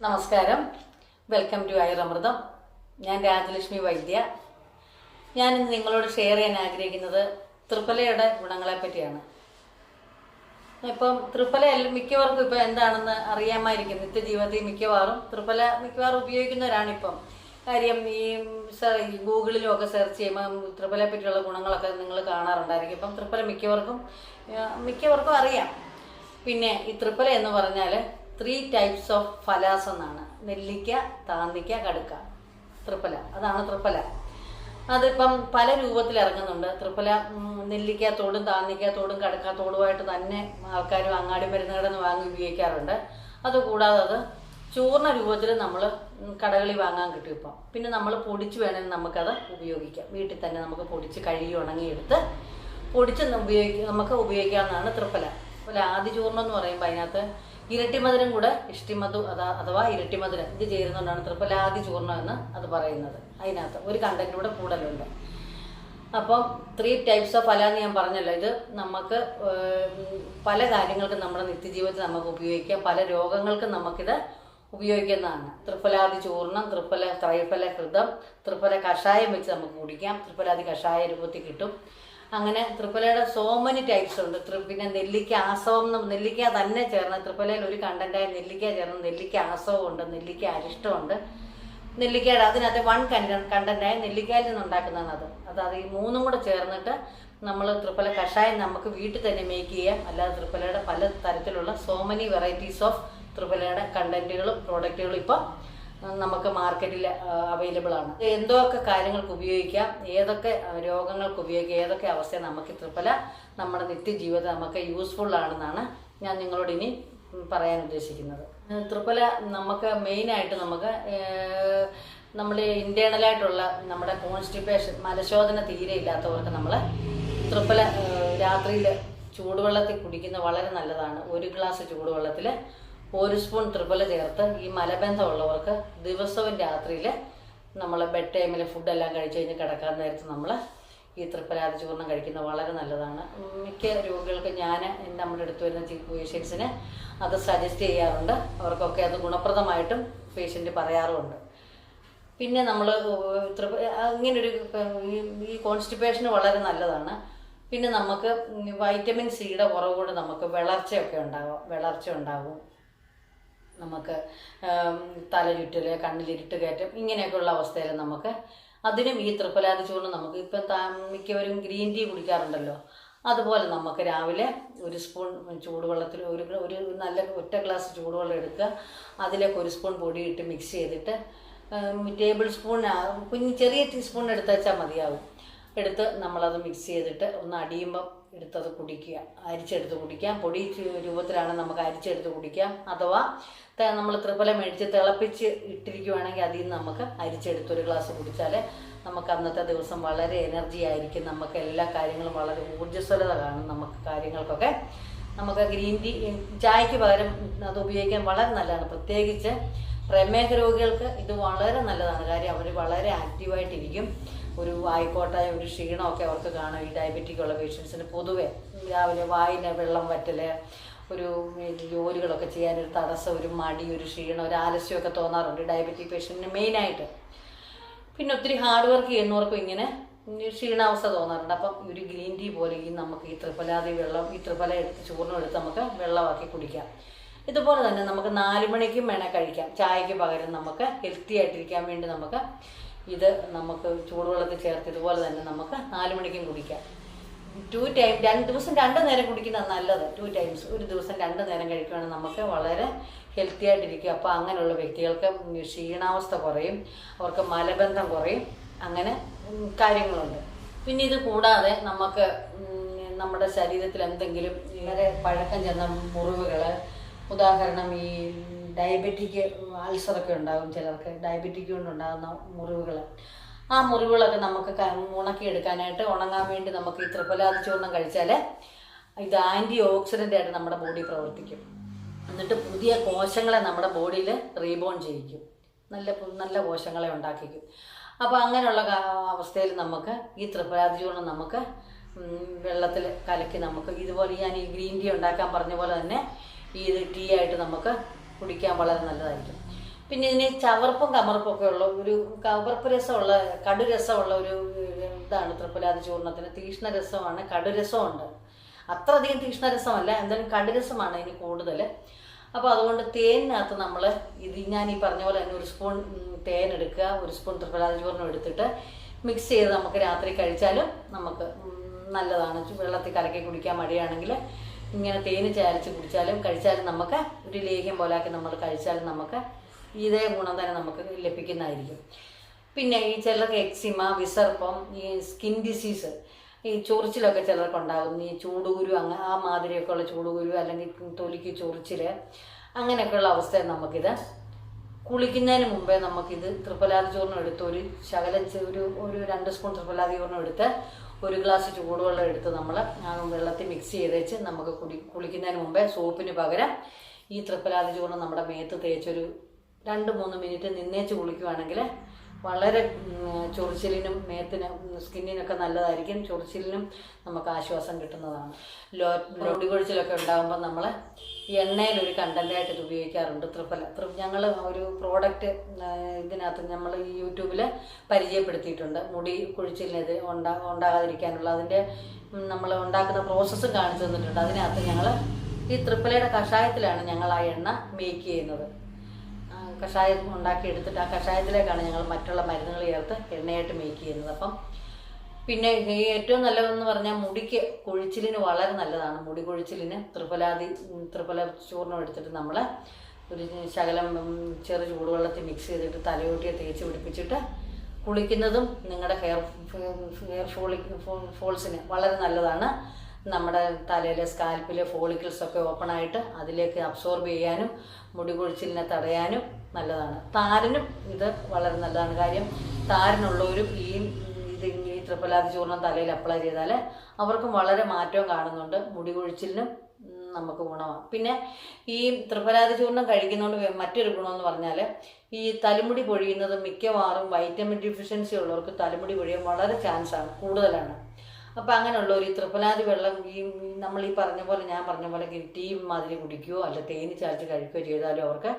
നമസ്കാരം. Welcome to ഐറമൃതം ഞാൻ രാജലക്ഷ്മി വൈദ്യ. ഞാനിന്ന് നിങ്ങളോട് ഷെയർ ചെയ്യാൻ ആഗ്രഹിക്കുന്നത് ത്രിഫലയുടെ ഗുണങ്ങളെ പറ്റിയാണ്. ഇപ്പം ത്രിഫല മിക്കവർക്കും ഇപ്പം എന്താണെന്ന് അറിയാമായിരിക്കും. നിത്യജീവിതത്തിൽ മിക്കവാറും ത്രിഫല മിക്കവാറും ഉപയോഗിക്കുന്നവരാണിപ്പം. കാര്യം ഈ ഗൂഗിളിലുമൊക്കെ സെർച്ച് ചെയ്യുമ്പോൾ ത്രിഫലയെ പറ്റിയുള്ള ഗുണങ്ങളൊക്കെ നിങ്ങൾ കാണാറുണ്ടായിരിക്കും. ഇപ്പം ത്രിഫല മിക്കവർക്കും മിക്കവർക്കും അറിയാം. പിന്നെ ഈ ത്രിഫല എന്ന് പറഞ്ഞാൽ ത്രീ ടൈപ്സ് ഓഫ് ഫലാസ് എന്നാണ്. നെല്ലിക്ക താന്തിക്ക കടുക്ക. ത്രിഫല അതാണ് ത്രിഫല അതിപ്പം പല രൂപത്തിൽ ഇറങ്ങുന്നുണ്ട്. ത്രിഫല ഉം, നെല്ലിക്കാത്തോടും താന്നിക്കാത്തോടും കടുക്കാത്തോടുമായിട്ട് തന്നെ ആൾക്കാർ അങ്ങാടി മരുന്നുകളിൽ നിന്ന് വാങ്ങി ഉപയോഗിക്കാറുണ്ട്. അതുകൂടാതെ അത് ചൂർണ രൂപത്തിൽ നമ്മൾ കടകളിൽ വാങ്ങാൻ കിട്ടും ഇപ്പം. പിന്നെ നമ്മൾ പൊടിച്ച് വേണമെങ്കിൽ നമുക്കത് ഉപയോഗിക്കാം. വീട്ടിൽ തന്നെ നമുക്ക് പൊടിച്ച് കഴുകി ഉണങ്ങിയെടുത്ത് പൊടിച്ച് ഉപയോഗിക്കുക നമുക്ക് ഉപയോഗിക്കാവുന്നതാണ് ത്രിഫല അതുപോലെ ആദ്യ ചൂർണം എന്ന് പറയുമ്പോൾ അതിനകത്ത് ഇരട്ടിമധുരം കൂടെ ഇഷ്ടിമധു അതാ അഥവാ ഇരട്ടിമധുരം ഇത് ചേരുന്നതുകൊണ്ടാണ് ത്രിഫലാദി ചൂർണം എന്ന് അത് പറയുന്നത്. അതിനകത്ത് ഒരു കണ്ടന്റ് കൂടെ കൂടുതലുണ്ട് അപ്പം ത്രീ ടൈപ്സ് ഓഫ് ഫല എന്ന് ഞാൻ പറഞ്ഞല്ലോ. ഇത് നമുക്ക് പല കാര്യങ്ങൾക്കും നമ്മുടെ നിത്യജീവിതത്തിൽ നമുക്ക് ഉപയോഗിക്കാം. പല രോഗങ്ങൾക്കും നമുക്കിത് ഉപയോഗിക്കുന്നതാണ്. ത്രിഫലാദി ചൂർണം ത്രിഫല ത്രൈഫല ഹൃദം ത്രിഫല കഷായം വെച്ച് നമുക്ക് കുടിക്കാം. ത്രിഫലാദി കഷായ രൂപത്തിൽ കിട്ടും. അങ്ങനെ ത്രിഫലയുടെ സോ മെനി ടൈപ്സ് ഉണ്ട്. പിന്നെ നെല്ലിക്ക ആസവം നെല്ലിക്ക തന്നെ ചേർന്ന് ത്രിഫലയിൽ ഒരു കണ്ടന്റായ നെല്ലിക്ക ചേർന്ന് നെല്ലിക്ക ആസവം ഉണ്ട് നെല്ലിക്ക അരിഷ്ടമുണ്ട് നെല്ലിക്കയുടെ അതിനകത്ത് വൺ കണ്ടന്റ് കണ്ടന്റായ നെല്ലിക്കയിൽ നിന്ന് ഉണ്ടാക്കുന്നതാണ് അത് അതായത് ഈ മൂന്നും കൂടെ ചേർന്നിട്ട് നമ്മൾ ത്രിഫല കഷായം നമുക്ക് വീട്ടിൽ തന്നെ മേക്ക് ചെയ്യാം. അല്ലാതെ ത്രിഫലയുടെ പല തരത്തിലുള്ള സോ മെനി വെറൈറ്റീസ് ഓഫ് ത്രിഫലയുടെ കണ്ടന്റുകളും പ്രോഡക്റ്റുകളും ഇപ്പോൾ നമുക്ക് മാർക്കറ്റിൽ അവൈലബിൾ ആണ്. എന്തൊക്കെ കാര്യങ്ങൾക്ക് ഉപയോഗിക്കാം ഏതൊക്കെ രോഗങ്ങൾക്ക് ഉപയോഗിക്കാം ഏതൊക്കെ അവസ്ഥ നമുക്ക് ത്രിപല നമ്മുടെ നിത്യജീവിതം നമുക്ക് യൂസ്ഫുൾ ആണെന്നാണ് ഞാൻ നിങ്ങളോട് ഇനി പറയാൻ ഉദ്ദേശിക്കുന്നത്. ത്രിപല നമുക്ക് മെയിനായിട്ട് നമുക്ക് നമ്മൾ ഇന്റേണലായിട്ടുള്ള നമ്മുടെ കോൺസ്റ്റിപ്പേഷൻ മലശോധന തീരെ ഇല്ലാത്തവർക്ക് നമ്മൾ ത്രിഫല രാത്രിയിൽ ചൂടുവെള്ളത്തിൽ കുടിക്കുന്ന വളരെ നല്ലതാണ്. ഒരു ഗ്ലാസ് ചൂടുവെള്ളത്തിൽ ഒരു സ്പൂൺ ത്രിഫല ചേർത്ത് ഈ മലബന്ധം ഉള്ളവർക്ക് ദിവസവും രാത്രിയിൽ നമ്മൾ ബെഡ് ടൈമിൽ ഫുഡെല്ലാം കഴിച്ചു കഴിഞ്ഞ് കിടക്കാൻ നേരത്ത് നമ്മൾ ഈ ത്രിപ്പലാതി ചൂർണം കഴിക്കുന്നത് വളരെ നല്ലതാണ്. മിക്ക രോഗികൾക്ക് ഞാൻ നമ്മുടെ അടുത്ത് വരുന്ന പേഷ്യൻസിന് അത് സജസ്റ്റ് ചെയ്യാറുണ്ട്. അവർക്കൊക്കെ അത് ഗുണപ്രദമായിട്ടും പേഷ്യന്റ് പറയാറുമുണ്ട്. പിന്നെ നമ്മൾ ഇങ്ങനൊരു ഈ- കോൺസ്റ്റിപ്പേഷന് വളരെ നല്ലതാണ്. പിന്നെ നമുക്ക് വൈറ്റമിൻ സിയുടെ കുറവ് കൊണ്ട് നമുക്ക് വിളർച്ചയൊക്കെ ഉണ്ടാകും വിളർച്ച ഉണ്ടാകും നമുക്ക് ആം, തലചുറ്റൽ കണ്ണിലിരുട്ട് കയറ്റം ഇങ്ങനെയൊക്കെയുള്ള അവസ്ഥയിൽ നമുക്ക് അതിനും ഈ തൃപ്പലാതി ചൂർണം നമുക്ക് ഇപ്പം മിക്കവരും ഗ്രീൻ ടീ കുടിക്കാറുണ്ടല്ലോ. അതുപോലെ നമുക്ക് രാവിലെ ഒരു സ്പൂൺ ചൂടുവെള്ളത്തിൽ ഒരു ഒരു നല്ല ഒറ്റ ഗ്ലാസ് ചൂടുവെള്ളം എടുക്കുക. അതിലേക്ക് ഒരു സ്പൂൺ പൊടിയിട്ട് മിക്സ് ചെയ്തിട്ട് ടേബിൾ സ്പൂൺ കുഞ്ഞ് ചെറിയ ടീസ്പൂൺ എടുത്ത് വെച്ചാൽ മതിയാവും. എടുത്ത് നമ്മളത് മിക്സ് ചെയ്തിട്ട് ഒന്ന് അടിയുമ്പം എടുത്തത് കുടിക്കുക. അരിച്ചെടുത്ത് കുടിക്കാം പൊടി രൂപത്തിലാണ് നമുക്ക് അരിച്ചെടുത്ത് കുടിക്കാം അഥവാ നമ്മൾ ത്രിഫല മേടിച്ച് തിളപ്പിച്ച് ഇട്ടിരിക്കുവാണെങ്കിൽ അതിൽ നിന്ന് നമുക്ക് അരിച്ചെടുത്ത് ഒരു ഗ്ലാസ് കുടിച്ചാൽ നമുക്ക് അന്നത്തെ ദിവസം വളരെ എനർജി ആയിരിക്കും. നമുക്ക് എല്ലാ കാര്യങ്ങളും വളരെ ഊർജസ്വലത കാണും നമുക്ക് കാര്യങ്ങൾക്കൊക്കെ. നമുക്ക് ഗ്രീൻ ടീ ചായക്ക് പകരം അത് ഉപയോഗിക്കാൻ വളരെ നല്ലതാണ്. പ്രത്യേകിച്ച് പ്രമേഹ രോഗികൾക്ക് ഇത് വളരെ നല്ലതാണ്. കാര്യം അവർ വളരെ ആക്റ്റീവായിട്ടിരിക്കും ഒരു ആയിക്കോട്ടെ ഒരു ക്ഷീണമൊക്കെ അവർക്ക് കാണും ഈ ഡയബറ്റിക് ഉള്ള പേഷ്യൻസിന് പൊതുവെ. രാവിലെ വായിന് വെള്ളം വറ്റൽ ഒരു ജോലികളൊക്കെ ചെയ്യാൻ ഒരു തടസ്സം ഒരു മടി ഒരു ക്ഷീണം ഒരു ആലസ്യമൊക്കെ തോന്നാറുണ്ട് ഡയബറ്റിക് പേഷ്യന്റിന് മെയിനായിട്ട്. പിന്നെ ഒത്തിരി ഹാർഡ് വർക്ക് ചെയ്യുന്നവർക്കും ഇങ്ങനെ ക്ഷീണാവസ്ഥ തോന്നാറുണ്ട്. അപ്പം ഒരു ഗ്രീൻ ടീ പോലെ ഈ നമുക്ക് ഈ ത്രിഫലാതി വെള്ളം ഈ ത്രിഫല എടുത്ത് ചൂർണം എടുത്ത് നമുക്ക് വെള്ളമാക്കി കുടിക്കാം. ഇതുപോലെ തന്നെ നമുക്ക് നാല് മണിക്കും വേണേൽ കഴിക്കാം. ചായക്ക് പകരം നമുക്ക് ഹെൽത്തി ആയിട്ടിരിക്കാൻ വേണ്ടി നമുക്ക് ഇത് നമുക്ക് ചൂടുവെള്ളത്തിൽ ചേർത്ത് ഇതുപോലെ തന്നെ നമുക്ക് നാല് മണിക്കും കുടിക്കാം. ടു ടൈം രണ്ട് ദിവസം രണ്ട് നേരം കുടിക്കുന്നത് നല്ലത്. ടു ടൈംസ് ഒരു ദിവസം രണ്ട് നേരം കഴിക്കുകയാണെങ്കിൽ നമുക്ക് വളരെ ഹെൽത്തി ആയിട്ടിരിക്കും അപ്പോൾ അങ്ങനെയുള്ള വ്യക്തികൾക്ക് ക്ഷീണാവസ്ഥ കുറയും. അവർക്ക് മലബന്ധം കുറയും. അങ്ങനെ കാര്യങ്ങളുണ്ട്. പിന്നെ ഇത് കൂടാതെ നമുക്ക് നമ്മുടെ ശരീരത്തിൽ എന്തെങ്കിലും വളരെ പഴക്കം ചെന്ന മുറിവുകൾ ഉദാഹരണം ഈ ഡയബറ്റിക് അൾസറൊക്കെ ഉണ്ടാകും ചിലർക്ക്. ഡയബറ്റിക് കൊണ്ടുണ്ടാകുന്ന മുറിവുകൾ ആ മുറിവുകളൊക്കെ നമുക്ക് ഉണക്കി എടുക്കാനായിട്ട് ഉണങ്ങാൻ വേണ്ടി നമുക്ക് ഈ ത്രിപ്പലാതി ചൂർണം കഴിച്ചാൽ ഇത് ആന്റി ഓക്സിഡന്റ് ആയിട്ട് നമ്മുടെ ബോഡി പ്രവർത്തിക്കും. എന്നിട്ട് പുതിയ കോശങ്ങളെ നമ്മുടെ ബോഡിയിൽ റീബോൺ ചെയ്യിക്കും. നല്ല നല്ല കോശങ്ങളെ ഉണ്ടാക്കിക്കും. അപ്പോൾ അങ്ങനെയുള്ള അവസ്ഥയിൽ നമുക്ക് ഈ ത്രിഫലാതി ചൂർണം നമുക്ക് വെള്ളത്തിൽ കലക്കി നമുക്ക് ഇതുപോലെ ഞാൻ ഈ ഗ്രീൻ ടീ ഉണ്ടാക്കാൻ പറഞ്ഞ പോലെ തന്നെ ഈ ടീ ആയിട്ട് നമുക്ക് കുടിക്കാൻ വളരെ നല്ലതായിരിക്കും. പിന്നെ ഇതിന് ചവർപ്പും കമർപ്പും ഒക്കെ ഉള്ള ഒരു കവർപ്പ് രസമുള്ള കടുരസമുള്ള ഒരു ഇതാണ് തൃപ്പലാതി ചൂർണത്തിന്. തീഷ്ണ രസമാണ് കടുരസമുണ്ട് അത്ര അധികം തീഷ്ണ രസമല്ല എന്തായാലും കടുരസമാണ് ഇതിന് കൂടുതൽ അപ്പോൾ അതുകൊണ്ട് തേനിനകത്ത് നമ്മൾ ഇത് ഞാൻ ഈ പറഞ്ഞ പോലെ തന്നെ ഒരു സ്പൂൺ തേൻ എടുക്കുക ഒരു സ്പൂൺ തൃപ്പലാതി ചൂർണം എടുത്തിട്ട് മിക്സ് ചെയ്ത് നമുക്ക് രാത്രി കഴിച്ചാലും നമുക്ക് നല്ലതാണ്. വെള്ളത്തിൽ കലക്കി കുടിക്കാൻ മടിയാണെങ്കിൽ ഇങ്ങനെ തേന് ചാലിച്ച് കുടിച്ചാലും കഴിച്ചാലും നമുക്ക് ഒരു ലേഹ്യം പോലാക്കി നമ്മൾ കഴിച്ചാലും നമുക്ക് ഇതേ ഗുണം തന്നെ നമുക്ക് ലഭിക്കുന്നതായിരിക്കും. പിന്നെ ഈ ചിലർക്ക് എക്സിമ വിസർപ്പം ഈ സ്കിൻ ഡിസീസ് ഈ ചൊറിച്ചിലൊക്കെ ചിലർക്ക് ഉണ്ടാകും. ഈ ചൂടുകുരു അങ്ങ് ആ മാതിരിയൊക്കെ ഉള്ള ചൂടുകുരു അല്ലെങ്കിൽ തൊലിക്ക് ചൊറിച്ചിൽ അങ്ങനെയൊക്കെയുള്ള അവസ്ഥ നമുക്കിത് കുളിക്കുന്നതിന് മുമ്പേ നമുക്കിത് തൃപ്പലാതി ചോറിനും എടുത്ത് ഒരു ശകലം ഒരു ഒരു രണ്ട് സ്പൂൺ തൃപ്പലാതി ചോറിനും എടുത്ത് ഒരു ഗ്ലാസ് ചൂടുവെള്ളം എടുത്ത് നമ്മൾ വെള്ളത്തിൽ മിക്സ് ചെയ്ത് വെച്ച് നമുക്ക് കുടി കുളിക്കുന്നതിന് മുമ്പേ സോപ്പിന് പകരം ഈ തൃപ്പലാതി ചൂർണം നമ്മുടെ മേത്ത് തേച്ചൊരു രണ്ട് മൂന്ന് മിനിറ്റ് നിന്നേച്ച് കുളിക്കുവാണെങ്കിൽ വളരെ ചൊറിച്ചിലിനും മേത്തിന് സ്കിന്നിനൊക്കെ നല്ലതായിരിക്കും. ചൊറിച്ചിലിനും നമുക്ക് ആശ്വാസം കിട്ടുന്നതാണ്. ലോ കൊഴിച്ചിലൊക്കെ ഉണ്ടാകുമ്പോൾ നമ്മൾ എണ്ണയിൽ ഒരു കണ്ടന്റായിട്ട് ഇത് ഉപയോഗിക്കാറുണ്ട്. ത്രിഫല ത്രി ഞങ്ങൾ ഒരു പ്രോഡക്റ്റ് ഇതിനകത്ത് നമ്മൾ ഈ യൂട്യൂബിൽ പരിചയപ്പെടുത്തിയിട്ടുണ്ട്. മുടി കൊഴിച്ചിലിനെതിരെ ഉണ്ടാ ഉണ്ടാകാതിരിക്കാനുള്ള അതിന്റെ നമ്മൾ ഉണ്ടാക്കുന്ന പ്രോസസ്സും കാണിച്ചു തന്നിട്ടുണ്ട്. അതിനകത്ത് ഞങ്ങൾ ഈ ത്രിപ്പലയുടെ കഷായത്തിലാണ് ഞങ്ങൾ ആ എണ്ണ മേക്ക് ചെയ്യുന്നത്. കഷായം ഉണ്ടാക്കി എടുത്തിട്ട് ആ കഷായത്തിലേക്കാണ് ഞങ്ങൾ മറ്റുള്ള മരുന്നുകൾ ചേർത്ത് എണ്ണയായിട്ട് മേക്ക് ചെയ്യുന്നത്. അപ്പം പിന്നെ ഈ ഏറ്റവും നല്ലതെന്ന് പറഞ്ഞാൽ മുടിക്ക് കൊഴിച്ചിലിന് വളരെ നല്ലതാണ്. മുടി കൊഴിച്ചിലിന് ത്രിഫലാതി ത്രിഫല ചൂർണം എടുത്തിട്ട് നമ്മൾ ഒരു ശകലം ചെറു ചൂടുവെള്ളത്തിൽ മിക്സ് ചെയ്തിട്ട് തലയോട്ടിയെ തേച്ച് പിടിപ്പിച്ചിട്ട് കുളിക്കുന്നതും നിങ്ങളുടെ ഹെയർ ഹെയർ ഫോളി ഫോൾസിന് വളരെ നല്ലതാണ്. നമ്മുടെ തലയിലെ സ്കാൽപ്പിലെ ഫോളിക്കിൾസ് ഒക്കെ ഓപ്പൺ ആയിട്ട് അതിലേക്ക് അബ്സോർബ് ചെയ്യാനും മുടി കൊഴിച്ചിലിനെ തടയാനും നല്ലതാണ്. താരനും ഇത് വളരെ നല്ലതാണ് കാര്യം. താരനുള്ളവരും ഈ ഇത് ഈ ട്രിപ്പലാതി ചൂർണം തലയിൽ അപ്ലൈ ചെയ്താൽ അവർക്കും വളരെ മാറ്റവും കാണുന്നുണ്ട്. മുടി കൊഴിച്ചിലിനും നമുക്ക് ഗുണമാണ് പിന്നെ ഈ ത്രിപരാതി ചൂർണം കഴിക്കുന്നതുകൊണ്ട് മറ്റൊരു ഗുണമെന്ന് പറഞ്ഞാൽ ഈ തലമുടി പൊഴിയുന്നത് മിക്കവാറും വൈറ്റമിൻ ഡെഫിഷ്യൻസി ഉള്ളവർക്ക് തലമുടി പൊഴിയാൻ വളരെ ചാൻസാണ് കൂടുതലാണ്. അപ്പോൾ അങ്ങനെയുള്ള ഒരു ത്രിഫലാതി വെള്ളം ഈ നമ്മൾ ഈ പറഞ്ഞ പോലെ ഞാൻ പറഞ്ഞ പോലെ ടീ മാതിരി കുടിക്കുകയോ അല്ല തേനി ചാച്ച് കഴിക്കുകയോ ചെയ്താലും അവർക്ക്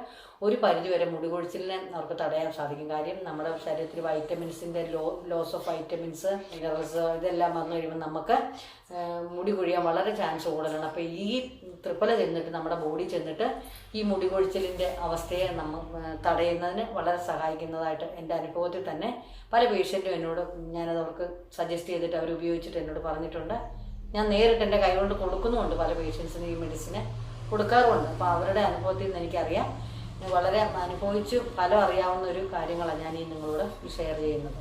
ഒരു പരിധിവരെ മുടി കൊഴിച്ചിലിനെ അവർക്ക് തടയാൻ സാധിക്കും. കാര്യം നമ്മുടെ ശരീരത്തിൽ വൈറ്റമിൻസിന്റെ low loss of vitamins minerals ഇതെല്ലാം വന്നു കഴിയുമ്പോൾ നമുക്ക് മുടി കൊഴിയാൻ വളരെ ചാൻസ് കൂടുതലാണ്. അപ്പോൾ ഈ ത്രിപ്പല ചെന്നിട്ട് നമ്മുടെ ബോഡി ചെന്നിട്ട് ഈ മുടി കൊഴിച്ചിലിന്റെ അവസ്ഥയെ നമ്മൾ തടയുന്നതിന് വളരെ സഹായിക്കുന്നതായിട്ട് എന്റെ അനുഭവത്തിൽ തന്നെ പല പേഷ്യന്റും എന്നോട് ഞാനത് അവർക്ക് സജസ്റ്റ് ചെയ്തിട്ട് അവർ ഉപയോഗിച്ചിട്ട് എന്നോട് പറഞ്ഞിട്ടുണ്ട്. ഞാൻ നേരിട്ട് എന്റെ കൈകൊണ്ട് കൊടുക്കുന്നുമുണ്ട് പല പേഷ്യൻസിന് ഈ മെഡിസിന് കൊടുക്കാറുമുണ്ട്. അപ്പോൾ അവരുടെ അനുഭവത്തിൽ നിന്ന് എനിക്കറിയാം. വളരെ അനുഭവിച്ച് ഫലം അറിയാവുന്ന ഒരു കാര്യങ്ങളാണ് ഞാൻ ഈ നിങ്ങളോട് ഷെയർ ചെയ്യുന്നത്.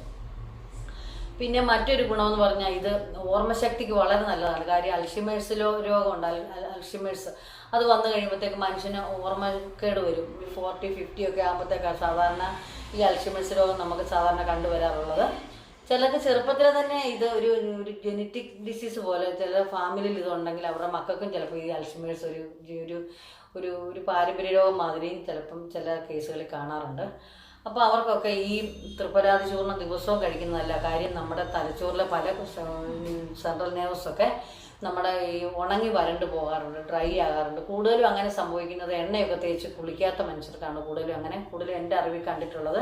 പിന്നെ മറ്റൊരു ഗുണമെന്ന് പറഞ്ഞാൽ ഇത് ഓർമ്മശക്തിക്ക് വളരെ നല്ലതാണ്. കാര്യം അൽഷിമേഴ്സിലോ രോഗം ഉണ്ട് അൽ- അൽ- അൽഷിമേഴ്സ് അത് വന്നു കഴിയുമ്പോഴത്തേക്ക് മനുഷ്യന് ഓർമ്മക്കേട് വരും. ഫോർട്ടി ഫിഫ്റ്റി ഒക്കെ ആകുമ്പോഴത്തേക്കാണ് സാധാരണ ഈ അൽഷിമേഴ്സ് രോഗം നമുക്ക് സാധാരണ കണ്ടുവരാറുള്ളത്. ചിലർക്ക് ചെറുപ്പത്തിൽ തന്നെ ഇത് ഒരു ഒരു ജനറ്റിക് ഡിസീസ് പോലെ ചില ഫാമിലിയിൽ ഇതുണ്ടെങ്കിൽ അവരുടെ മക്കൾക്കും ചിലപ്പോൾ ഈ അൽഷിമേഴ്സ് ഒരു ഒരു ഒരു പാരമ്പര്യ രോഗം മാതിരിയും ചിലപ്പം ചില കേസുകളിൽ കാണാറുണ്ട്. അപ്പോൾ അവർക്കൊക്കെ ഈ തൃപ്പരാതി ചൂർണം ദിവസവും കഴിക്കുന്നതല്ല. കാര്യം നമ്മുടെ തലച്ചോറിലെ പല സെൻട്രൽ നേഴ്സ് ഒക്കെ നമ്മുടെ ഈ ഉണങ്ങി വരണ്ട് പോകാറുണ്ട് ഡ്രൈ ആകാറുണ്ട്. കൂടുതലും അങ്ങനെ സംഭവിക്കുന്നത് എണ്ണയൊക്കെ തേച്ച് കുളിക്കാത്ത മനുഷ്യർക്കാണ് കൂടുതലും അങ്ങനെ. കൂടുതലും എന്റെ അറിവിൽ കണ്ടിട്ടുള്ളത്.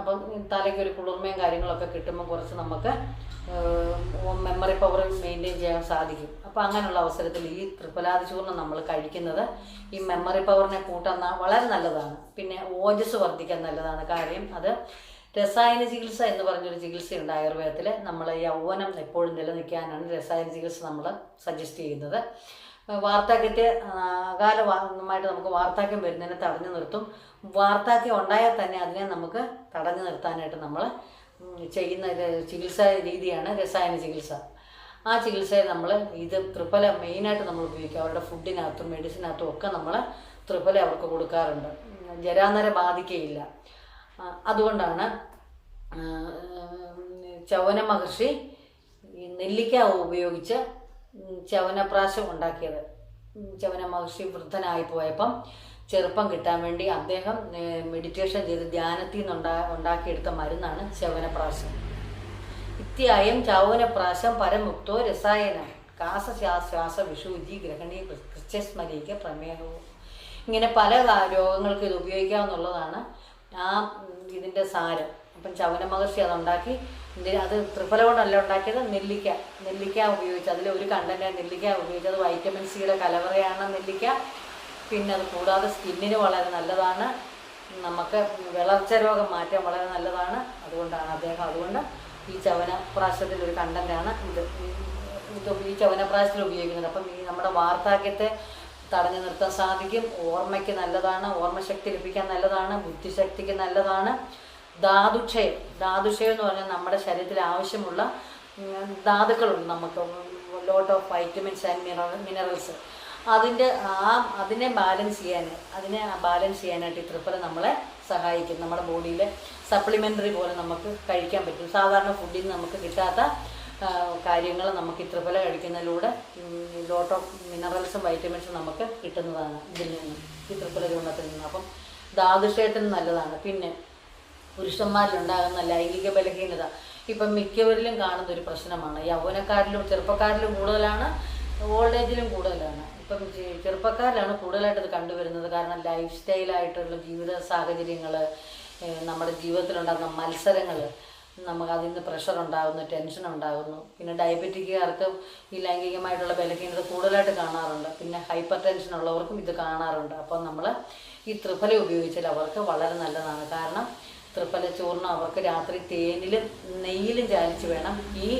അപ്പം തലയ്ക്ക് ഒരു കുളിർമയും കാര്യങ്ങളൊക്കെ കിട്ടുമ്പോൾ കുറച്ച് നമുക്ക് മെമ്മറി പവർ മെയിന്റെയിൻ ചെയ്യാൻ സാധിക്കും. അപ്പോൾ അങ്ങനെയുള്ള അവസരത്തിൽ ഈ ത്രിപ്പലാതി ചൂർണം നമ്മൾ കഴിക്കുന്നത് ഈ മെമ്മറി പവറിനെ കൂട്ടുന്ന വളരെ നല്ലതാണ്. പിന്നെ ഓജസ് വർദ്ധിക്കാൻ നല്ലതാണ്. കാര്യം അത് രസായന ചികിത്സ എന്ന് പറഞ്ഞൊരു ചികിത്സയുണ്ട് ആയുർവേദത്തിൽ നമ്മൾ യൗവനം എപ്പോഴും നിലനിൽക്കാനാണ് രസായന ചികിത്സ നമ്മൾ സജസ്റ്റ് ചെയ്യുന്നത്. വാർദ്ധക്യത്തെ അകാലമായിട്ട് നമുക്ക് വാർദ്ധക്യം വരുന്നതിനെ തടഞ്ഞു നിർത്തും. വാർദ്ധക്യം ഉണ്ടായാൽ തന്നെ അതിനെ നമുക്ക് തടഞ്ഞു നിർത്താനായിട്ട് നമ്മൾ ചെയ്യുന്ന ചികിത്സാ രീതിയാണ് രസായന ചികിത്സ. ആ ചികിത്സയെ നമ്മൾ ഇത് ത്രിഫല മെയിനായിട്ട് നമ്മൾ ഉപയോഗിക്കുക അവരുടെ ഫുഡിനകത്തും മെഡിസിനകത്തും ഒക്കെ നമ്മൾ ത്രിഫല അവർക്ക് കൊടുക്കാറുണ്ട്. ജരാനര ബാധിക്കയില്ല. അതുകൊണ്ടാണ് ചവന മഹർഷി നെല്ലിക്ക ഉപയോഗിച്ച് ചവനപ്രാശം ഉണ്ടാക്കിയത്. ചവന മഹർഷി വൃദ്ധനായി പോയപ്പം ചെറുപ്പം കിട്ടാൻ വേണ്ടി അദ്ദേഹം മെഡിറ്റേഷൻ ചെയ്ത് ധ്യാനത്തിൽ നിന്ന് ഉണ്ടാ ഉണ്ടാക്കിയെടുത്ത മരുന്നാണ് ചവനപ്രാശം ഇത്യായം ചൗവനപ്രാശം പരമുക്തോ രസായന. കാസശ്വാസ വിഷുജി ഗ്രഹണി കൃത്യസ്മരിക്ക പ്രമേഹവും ഇങ്ങനെ പല രോഗങ്ങൾക്ക് ഇത് ഉപയോഗിക്കാവുന്നുള്ളതാണ്. ആ ഇതിന്റെ സാരം. അപ്പം ചവന മഹർഷി അതുണ്ടാക്കി. അത് ത്രിഫല കൊണ്ടല്ല ഉണ്ടാക്കിയത് നെല്ലിക്ക. നെല്ലിക്ക ഉപയോഗിച്ച് അതിൽ ഒരു കണ്ടന്റ് നെല്ലിക്ക ഉപയോഗിച്ചത് വൈറ്റമിൻ സിയുടെ കലവറയാണ് നെല്ലിക്ക. പിന്നെ അത് കൂടാതെ സ്കിന്നിന് വളരെ നല്ലതാണ്. നമുക്ക് വിളർച്ച രോഗം മാറ്റാൻ വളരെ നല്ലതാണ്. അതുകൊണ്ടാണ് അദ്ദേഹം അതുകൊണ്ട് ഈ ചവന പ്രാശത്തിൽ ഒരു കണ്ടന്റാണ് ഇത്. ഈ ചവനപ്രാശത്തിൽ ഉപയോഗിക്കുന്നത്. അപ്പം ഈ നമ്മുടെ വാർദ്ധക്യത്തെ തടഞ്ഞു നിർത്താൻ സാധിക്കും. ഓർമ്മയ്ക്ക് നല്ലതാണ്. ഓർമ്മശക്തി ലഭിക്കാൻ നല്ലതാണ്. ബുദ്ധിശക്തിക്ക് നല്ലതാണ്. ധാതുക്ഷയം. ധാതുക്ഷയം എന്ന് പറഞ്ഞാൽ നമ്മുടെ ശരീരത്തിൽ ആവശ്യമുള്ള ധാതുക്കളുണ്ട് നമുക്ക്. Lot of vitamins and mineral minerals അതിന്റെ ആ അതിനെ ബാലൻസ് ചെയ്യാൻ അതിനെ ബാലൻസ് ചെയ്യാനായിട്ട് ഈ നമ്മളെ സഹായിക്കും. നമ്മുടെ ബോഡിയിലെ സപ്ലിമെന്ററി പോലെ നമുക്ക് കഴിക്കാൻ പറ്റും. സാധാരണ ഫുഡിൽ നിന്ന് നമുക്ക് കിട്ടാത്ത കാര്യങ്ങൾ നമുക്ക് ഈ ത്രിഫല കഴിക്കുന്നതിലൂടെ ലോട്ട് ഓഫ് മിനറൽസും വൈറ്റമിൻസും നമുക്ക് കിട്ടുന്നതാണ് ഇതിൽ നിന്ന് ഈ ത്രിഫല ചൂർണത്തിൽ നിന്ന്. അപ്പം ധാതുക്ഷയത്തിന് നല്ലതാണ്. പിന്നെ പുരുഷന്മാരിലുണ്ടാകുന്ന ലൈംഗിക ബലഹീനത. ഇപ്പം മിക്കവരിലും കാണുന്ന ഒരു പ്രശ്നമാണ്. യൗവനക്കാരിലും ചെറുപ്പക്കാരിലും കൂടുതലാണ് ഓൾഡ് ഏജിലും കൂടുതലാണ്. ഇപ്പം ചെറുപ്പക്കാരിലാണ് കൂടുതലായിട്ട് ഇത് കണ്ടുവരുന്നത്. കാരണം ലൈഫ് സ്റ്റൈലായിട്ടുള്ള ജീവിത സാഹചര്യങ്ങൾ നമ്മുടെ ജീവിതത്തിലുണ്ടാകുന്ന മത്സരങ്ങൾ നമുക്ക് അതിൽ നിന്ന് പ്രഷർ ഉണ്ടാകുന്നു ടെൻഷൻ ഉണ്ടാകുന്നു. പിന്നെ ഡയബറ്റിക്കുകാർക്ക് ഈ ലൈംഗികമായിട്ടുള്ള ബലഹീനത കൂടുതലായിട്ട് കാണാറുണ്ട്. പിന്നെ ഹൈപ്പർ ടെൻഷൻ ഉള്ളവർക്കും ഇത് കാണാറുണ്ട്. അപ്പം നമ്മൾ ഈ ത്രിഫല ഉപയോഗിച്ചാൽ അവർക്ക് വളരെ നല്ലതാണ്. കാരണം ത്രിഫല ചൂർണം അവർക്ക് രാത്രി തേനിലും നെയ്യിലും ചാലിച്ച് വേണം ഈ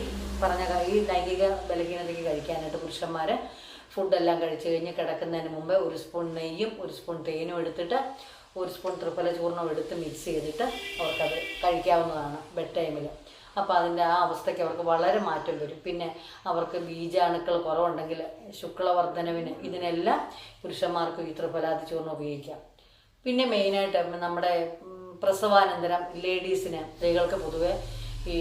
പറഞ്ഞ ഈ ലൈംഗിക ബലഹീനതയ്ക്ക് കഴിക്കാനായിട്ട് പുരുഷന്മാർ ഫുഡെല്ലാം കഴിച്ച് കഴിഞ്ഞ് കിടക്കുന്നതിന് മുമ്പേ ഒരു സ്പൂൺ നെയ്യും ഒരു സ്പൂൺ തേനും എടുത്തിട്ട് ഒരു സ്പൂൺ ത്രിഫല ചൂർണം എടുത്ത് മിക്സ് ചെയ്തിട്ട് അവർക്കത് കഴിക്കാവുന്നതാണ് ബെഡ് ടൈമിൽ അപ്പോൾ അതിന്റെ ആ അവസ്ഥയ്ക്ക് അവർക്ക് വളരെ മാറ്റം വരും. പിന്നെ അവർക്ക് ബീജാണുക്കൾ കുറവുണ്ടെങ്കിൽ ശുക്ലവർദ്ധനവിന് ഇതിനെല്ലാം പുരുഷന്മാർക്ക് ഈ ത്രിഫലാതി ചൂർണം ഉപയോഗിക്കാം. പിന്നെ മെയിനായിട്ട് നമ്മുടെ പ്രസവാനന്തരം ലേഡീസിന് സ്ത്രീകൾക്ക് പൊതുവെ ഈ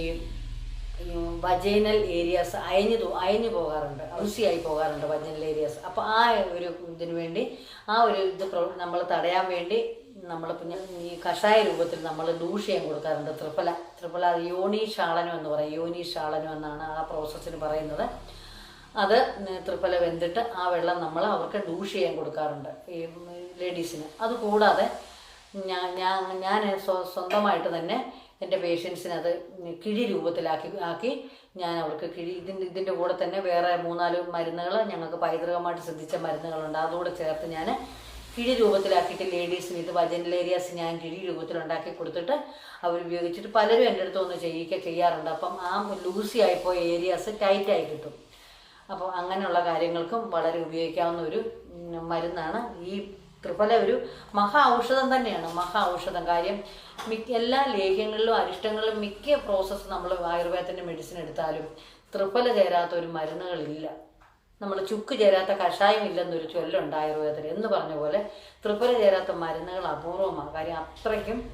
വജൈനൽ ഏരിയാസ് അയഞ്ഞു അയഞ്ഞു പോകാറുണ്ട്. ഔസിയായി പോകാറുണ്ട് വജൈനൽ ഏരിയാസ് അപ്പോൾ ആ ഒരു ഇതിന് വേണ്ടി ആ ഒരു ഇത് നമ്മൾ തടയാൻ വേണ്ടി നമ്മൾ ഈ കഷായ രൂപത്തിൽ നമ്മൾ ദൂഷ്യം കൊടുക്കാറുണ്ട്. ത്രിഫല ത്രിഫല യോനി ഷാളനം എന്ന് പറയും. യോനി ഷാളനം എന്നാണ് ആ പ്രോസസ്സിന് പറയുന്നത്. അത് ത്രിഫല വെന്തിട്ട് ആ വെള്ളം നമ്മൾ അവർക്ക് ഡൂഷ് ചെയ്യാൻ കൊടുക്കാറുണ്ട്. ഈ ലേഡീസിന് അതുകൂടാതെ ഞാൻ ഞാൻ സ്വന്തമായിട്ട് തന്നെ എന്റെ പേഷ്യൻസിന് അത് കിഴി രൂപത്തിലാക്കി ആക്കി ഞാൻ അവർക്ക് കിഴി ഇതിന്റെ ഇതിന്റെ കൂടെ തന്നെ വേറെ മൂന്നാൽ മരുന്നുകൾ ഞങ്ങൾക്ക് പൈതൃകമായിട്ട് ശ്രദ്ധിച്ച മരുന്നുകളുണ്ട്. അതുകൂടെ ചേർത്ത് ഞാൻ കിഴി രൂപത്തിലാക്കിയിട്ട് ലേഡീസിന് ഇത് വജനൽ ഞാൻ കിഴി രൂപത്തിലുണ്ടാക്കി കൊടുത്തിട്ട് അവർ ഉപയോഗിച്ചിട്ട് പലരും എന്റെ അടുത്ത് ഒന്ന് ചെയ്യിക്കുക ചെയ്യാറുണ്ട്. അപ്പം ആ ലൂസി ആയിപ്പോയ ഏരിയാസ് ടൈറ്റായി കിട്ടും. അപ്പോൾ അങ്ങനെയുള്ള കാര്യങ്ങൾക്കും വളരെ ഉപയോഗിക്കാവുന്ന ഒരു മരുന്നാണ് ഈ ത്രിഫല ഒരു മഹാ ഔഷധം തന്നെയാണ്. മഹാ ഔഷധം. കാര്യം മിക്ക എല്ലാ ലേഖ്യങ്ങളിലും അരിഷ്ടങ്ങളിലും മിക്ക പ്രോസസ്സ് നമ്മൾ ആയുർവേദത്തിന്റെ മെഡിസിൻ എടുത്താലും ത്രിഫല ചേരാത്ത ഒരു മരുന്നുകളില്ല. നമ്മൾ ചുക്ക് ചേരാത്ത കഷായം ഇല്ലെന്നൊരു ചൊല്ലുണ്ട് ആയുർവേദത്തിൽ. എന്ന് പറഞ്ഞ പോലെ ത്രിഫല ചേരാത്ത മരുന്നുകൾ അപൂർവമാണ്. കാര്യം അത്രയ്ക്കും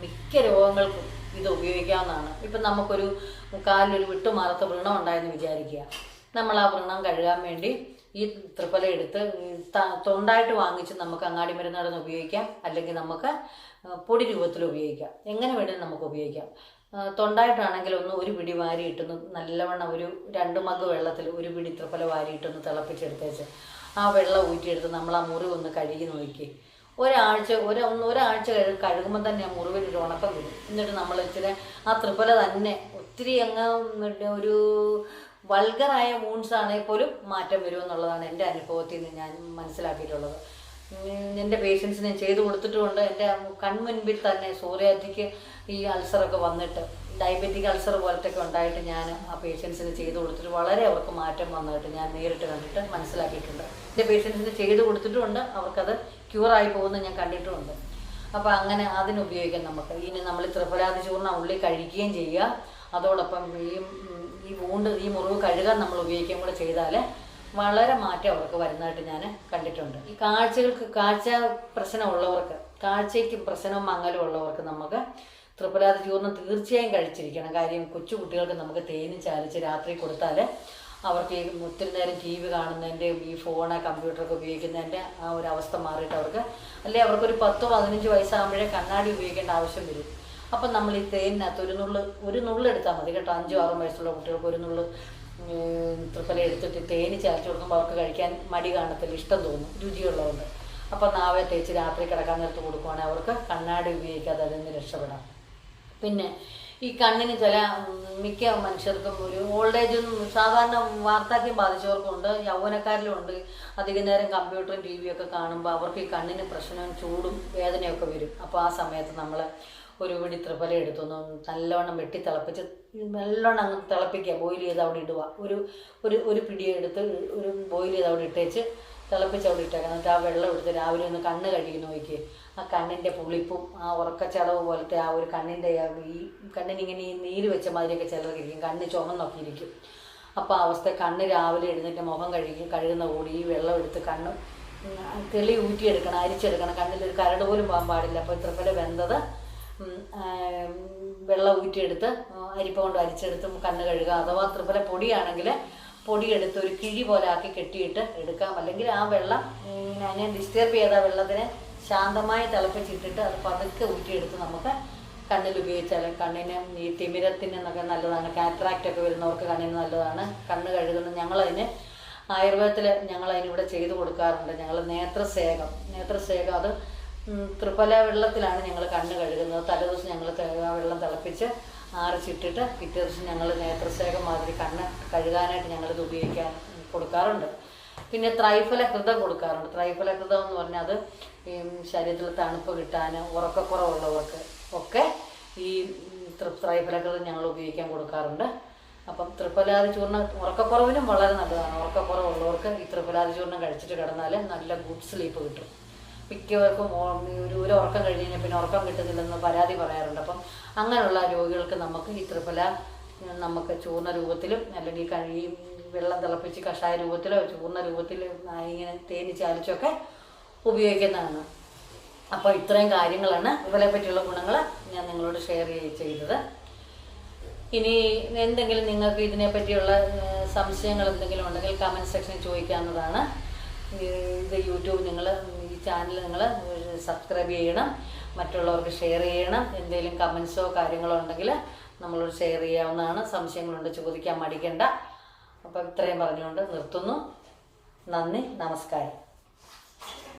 മിക്ക രോഗങ്ങൾക്കും ഇത് ഉപയോഗിക്കാവുന്നതാണ്. ഇപ്പം നമുക്കൊരു കാലിലൊരു വിട്ടുമാറത്ത വ്രണം ഉണ്ടായെന്ന് വിചാരിക്കുക. നമ്മൾ ആ വ്രണം കഴുകാൻ വേണ്ടി ഈ ത്രിപ്പല എടുത്ത് തൊണ്ടായിട്ട് വാങ്ങിച്ച് നമുക്ക് അങ്ങാടി മരുന്നുകളിൽ ഉപയോഗിക്കാം. അല്ലെങ്കിൽ നമുക്ക് പൊടി രൂപത്തിൽ ഉപയോഗിക്കാം. എങ്ങനെ വേണമെങ്കിലും നമുക്ക് ഉപയോഗിക്കാം. തൊണ്ടായിട്ടാണെങ്കിൽ ഒന്ന് ഒരു പിടി വാരിയിട്ടൊന്ന് നല്ലവണ്ണം ഒരു രണ്ട് മഗ് വെള്ളത്തിൽ ഒരു പിടി തൃപ്പല വാരിയിട്ടൊന്ന് തിളപ്പിച്ചെടുത്തേച്ച് ആ വെള്ളം ഊറ്റിയെടുത്ത് നമ്മൾ ആ മുറിവ് ഒന്ന് കഴുകി നോക്കി. ഒരാഴ്ച ഒരു ഒന്ന് ഒരാഴ്ച കഴു കഴുകുമ്പോൾ തന്നെ ആ മുറിവിൽ ഒരു ഉണക്കം വരും. എന്നിട്ട് നമ്മൾ ഇച്ചിരി ആ ത്രിപ്പല തന്നെ ഒത്തിരി അങ്ങ് ഒരു വൾഗറായ വൂൺസ് ആണെങ്കിൽ പോലും മാറ്റം വരുമെന്നുള്ളതാണ് എന്റെ അനുഭവത്തിൽ നിന്ന് ഞാൻ മനസ്സിലാക്കിയിട്ടുള്ളത്. എന്റെ പേഷ്യൻസിന് ഞാൻ ചെയ്തു കൊടുത്തിട്ടുമുണ്ട്. എന്റെ കൺമുൻപിൽ തന്നെ സൂര്യാധിക്ക് ഈ അൾസറൊക്കെ വന്നിട്ട് ഡയബറ്റിക് അൾസർ പോലത്തെ ഒക്കെ ഉണ്ടായിട്ട് ഞാൻ ആ പേഷ്യൻസിന് ചെയ്തു കൊടുത്തിട്ട് വളരെ അവർക്ക് മാറ്റം വന്നിട്ട് ഞാൻ നേരിട്ട് കണ്ടിട്ട് മനസ്സിലാക്കിയിട്ടുണ്ട്. എന്റെ പേഷ്യൻസിന് ചെയ്തു കൊടുത്തിട്ടുമുണ്ട്. അവർക്കത് ക്യൂറായി പോകുന്നത് ഞാൻ കണ്ടിട്ടുമുണ്ട്. അപ്പോൾ അങ്ങനെ അതിനുപയോഗിക്കാം നമുക്ക്. ഇനി നമ്മൾ ത്രിഫലാതി ചൂർണ ഉള്ളി കഴിക്കുകയും ചെയ്യുക. അതോടൊപ്പം ഈ ഈ വൂണ്ട് ഈ മുറിവ് കഴുകാൻ നമ്മൾ ഉപയോഗിക്കുകയും കൂടെ ചെയ്താൽ വളരെ മാറ്റം അവർക്ക് വരുന്നതായിട്ട് ഞാൻ കണ്ടിട്ടുണ്ട്. ഈ കാഴ്ചകൾക്ക് കാഴ്ച പ്രശ്നമുള്ളവർക്ക് കാഴ്ചയ്ക്ക് പ്രശ്നവും മങ്ങലും ഉള്ളവർക്ക് നമുക്ക് ത്രിപുരാതി ചൂർണം തീർച്ചയായും കഴിച്ചിരിക്കണം. കാര്യം കൊച്ചു കുട്ടികൾക്ക് നമുക്ക് തേനും ചാലിച്ച് രാത്രി കൊടുത്താൽ അവർക്ക് ഈ ഒത്തിരി നേരം ടി വി കാണുന്നതിന്റെയും ഈ ഫോണ് കമ്പ്യൂട്ടറൊക്കെ ഉപയോഗിക്കുന്നതിന്റെ ആ ഒരു അവസ്ഥ മാറിയിട്ട് അവർക്ക് അല്ലെങ്കിൽ അവർക്കൊരു പത്തോ പതിനഞ്ച് വയസ്സാകുമ്പോഴേ കണ്ണാടി ഉപയോഗിക്കേണ്ട ആവശ്യം വരും. അപ്പം നമ്മൾ ഈ തേനിനകത്ത് ഒരു നുള്ള് ഒരു നുള്ള് എടുത്താൽ മതി കേട്ടോ. അഞ്ചും ആറും വയസ്സുള്ള കുട്ടികൾക്ക് ഒരു നുള്ള് തൃപ്പല എടുത്തിട്ട് തേന് ചേർത്ത് കൊടുക്കുമ്പോൾ അവർക്ക് കഴിക്കാൻ മടി കാണത്തില്ല. ഇഷ്ടം തോന്നും. രുചിയുള്ളതുകൊണ്ട്. അപ്പോൾ നാവെ തേച്ച് രാത്രി കിടക്കാൻ നേരത്ത് കൊടുക്കുവാണെങ്കിൽ അവർക്ക് കണ്ണാടി ഉപയോഗിക്കാതെ അതിൽ നിന്ന് രക്ഷപ്പെടാം. പിന്നെ ഈ കണ്ണിന് ചില മിക്ക മനുഷ്യർക്കും ഒരു ഓൾഡ് ഏജും സാധാരണ വാർദ്ധക്യം ബാധിച്ചവർക്കുണ്ട് യൗവനക്കാരിലും ഉണ്ട്. അധിക നേരം കമ്പ്യൂട്ടറും ടി വിയൊക്കെ കാണുമ്പോൾ അവർക്ക് ഈ കണ്ണിന് പ്രശ്നവും ചൂടും വേദനയൊക്കെ വരും. അപ്പോൾ ആ സമയത്ത് നമ്മൾ ഒരു പിടി ത്രിപല എടുത്തൊന്ന് നല്ലോണം വെട്ടി തിളപ്പിച്ച് നല്ലോണം അങ്ങ് തിളപ്പിക്കുക. ബോയിൽ ചെയ്ത് അവിടെ ഇടുക. ഒരു ഒരു ഒരു പിടി ഒരു ബോയിൽ ചെയ്ത് അവിടെ ഇട്ടേച്ച് തിളപ്പിച്ച് അവിടെ ഇട്ടേക്കാം എന്നിട്ട് ആ വെള്ളം എടുത്ത് രാവിലെ ഒന്ന് കണ്ണ് കഴുകി നോക്കി. ആ കണ്ണിന്റെ പുളിപ്പും ആ ഉറക്കച്ചടവ് പോലത്തെ ആ ഒരു കണ്ണിന്റെ ഈ കണ്ണിനിങ്ങനെ ഈ നീര് വെച്ച മാതിരിയൊക്കെ ചിലർക്കിരിക്കും. കണ്ണ് ചുമന്നൊക്കെ ഇരിക്കും അപ്പോൾ ആ അവസ്ഥ കണ്ണ് രാവിലെ എഴുന്നേറ്റ് മുഖം കഴുകി കഴുകുന്ന കൂടി ഈ വെള്ളം എടുത്ത് കണ്ണ് തെളി ഊറ്റിയെടുക്കണം അരിച്ചെടുക്കണം. കണ്ണിലൊരു കരട് പോലും പോകാൻ പാടില്ല. അപ്പോൾ ഇത്ര പോലെ വെന്തത് വെള്ളം ഊറ്റിയെടുത്ത് അരിപ്പ കൊണ്ട് അരിച്ചെടുത്ത് കണ്ണ് കഴുകുക. അഥവാ ത്രിപല പൊടിയാണെങ്കിൽ പൊടിയെടുത്ത് ഒരു കിഴി പോലെ ആക്കി കെട്ടിയിട്ട് എടുക്കാം. അല്ലെങ്കിൽ ആ വെള്ളം അതിനെ ഡിസ്റ്റർബ് ചെയ്ത വെള്ളത്തിനെ ശാന്തമായി തിളപ്പിച്ചിട്ടിട്ട് അത് പതുക്കെ ഊറ്റിയെടുത്ത് നമുക്ക് കണ്ണിൽ ഉപയോഗിച്ചാൽ കണ്ണിന് ഈ തിമിരത്തിന് എന്നൊക്കെ നല്ലതാണ്. കാറ്ററാക്റ്റ് ഒക്കെ വരുന്നവർക്ക് കണ്ണിന് നല്ലതാണ്. കണ്ണ് കഴുകുന്നത് ഞങ്ങളതിന് ആയുർവേദത്തിൽ ഞങ്ങൾ അതിനിവിടെ ചെയ്തു കൊടുക്കാറുണ്ട്. ഞങ്ങൾ നേത്രസേകം നേത്രസേകം അത് ത്രിഫല വെള്ളത്തിലാണ് ഞങ്ങൾ കണ്ണ് കഴുകുന്നത്. തലേദിവസം ഞങ്ങൾ വെള്ളം തിളപ്പിച്ച് ആറിച്ചിട്ടിട്ട് പിറ്റേ ദിവസം ഞങ്ങൾ നേത്രസേകം മാതിരി കണ്ണ് കഴുകാനായിട്ട് ഞങ്ങളിത് ഉപയോഗിക്കാൻ കൊടുക്കാറുണ്ട്. പിന്നെ ത്രൈഫലകൃതം കൊടുക്കാറുണ്ട്. ത്രൈഫലകൃതം എന്ന് പറഞ്ഞാൽ അത് ഈ ശരീരത്തിൽ തണുപ്പ് കിട്ടാൻ ഉറക്കക്കുറവുള്ളവർക്ക് ഒക്കെ ഈ ത്രൈഫല ഹൃദം ഞങ്ങൾ ഉപയോഗിക്കാൻ കൊടുക്കാറുണ്ട്. അപ്പം ത്രിഫലാതി ചൂർണം ഉറക്കക്കുറവിനും വളരെ നല്ലതാണ്. ഉറക്കക്കുറവുള്ളവർക്ക് ഈ ത്രിഫലാതി ചൂർണം കഴിച്ചിട്ട് കിടന്നാൽ നല്ല ഗുഡ് സ്ലീപ്പ് കിട്ടും. മിക്കവർക്കും ഒരു ഉറക്കം കഴിഞ്ഞ് കഴിഞ്ഞാൽ പിന്നെ ഉറക്കം കിട്ടുന്നില്ലെന്ന് പരാതി പറയാറുണ്ട്. അപ്പം അങ്ങനെയുള്ള രോഗികൾക്ക് നമുക്ക് ഈ ത്രിഫല നമുക്ക് ചൂർണ രൂപത്തിലും അല്ലെങ്കിൽ കഴി വെള്ളം തിളപ്പിച്ച് കഷായ രൂപത്തിലോ ചൂർണ രൂപത്തിൽ ഇങ്ങനെ തേനി ചാലിച്ചൊക്കെ ഉപയോഗിക്കുന്നതാണ്. അപ്പോൾ ഇത്രയും കാര്യങ്ങളാണ് ഇവരെ പറ്റിയുള്ള ഗുണങ്ങൾ ഞാൻ നിങ്ങളോട് ഷെയർ ചെയ്തത്. ഇനി എന്തെങ്കിലും നിങ്ങൾക്ക് ഇതിനെ പറ്റിയുള്ള സംശയങ്ങൾ എന്തെങ്കിലും ഉണ്ടെങ്കിൽ കമന്റ് സെക്ഷനിൽ ചോദിക്കാവുന്നതാണ്. ഇത് യൂട്യൂബ് നിങ്ങൾ ചാനൽ നിങ്ങൾ സബ്സ്ക്രൈബ് ചെയ്യണം. മറ്റുള്ളവർക്ക് ഷെയർ ചെയ്യണം. എന്തെങ്കിലും കമൻസോ കാര്യങ്ങളോ ഉണ്ടെങ്കിൽ നമ്മളോട് ഷെയർ ചെയ്യാവുന്നതാണ്. സംശയങ്ങളുണ്ട് ചോദിക്കാൻ മടിക്കണ്ട. അപ്പം ഇത്രയും പറഞ്ഞുകൊണ്ട് നിർത്തുന്നു. നന്ദി നമസ്കാരം.